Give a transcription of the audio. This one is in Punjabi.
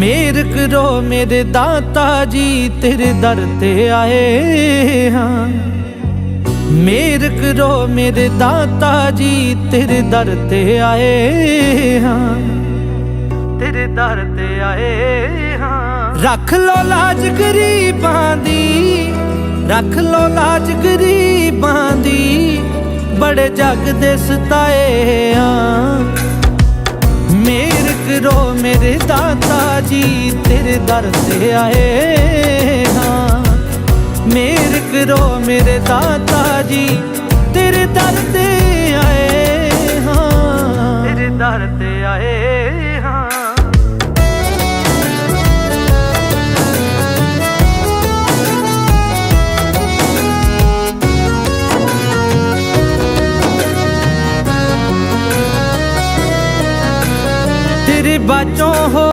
ਮੇਰ ਕਰੋ ਮੇਰੇ ਦਾਤਾ ਜੀ, ਤੇਰੇ ਦਰ ਤੇ ਆਏ ਹਾਂ। ਮੇਰ ਕਰੋ ਮੇਰੇ ਦਾਤਾ ਜੀ, ਤੇਰੇ ਦਰ ਤੇ ਆਏ ਹਾਂ। ਤੇਰੇ ਦਰ ਤੇ ਆਏ ਹਾਂ। ਰੱਖ ਲੋ ਲਾਜ ਗਰੀਬਾਂ ਦੀ, ਰੱਖ ਲੋ ਲਾਜ ਗਰੀਬਾਂ ਦੀ, ਬੜੇ ਜੱਗ ਦੇ ਸਤਾਏ ਆ ਮੇਰ ਕਰੋ ਮੇਰੇ ਦਾਤਾ ਜੀ, ਤੇਰੇ ਦਰ ਤੇ ਆਏ ਹਾਂ। ਮੇਰੇ ਕਰੋ ਮੇਰੇ ਦਾਤਾ ਜੀ, ਤੇਰੇ ਦਰ ਤੇ ਆਏ ਹਾਂ। ਤੇਰੇ ਦਰ ਤੇ ਆਏ ਤਜਰਬਾ ਹੋ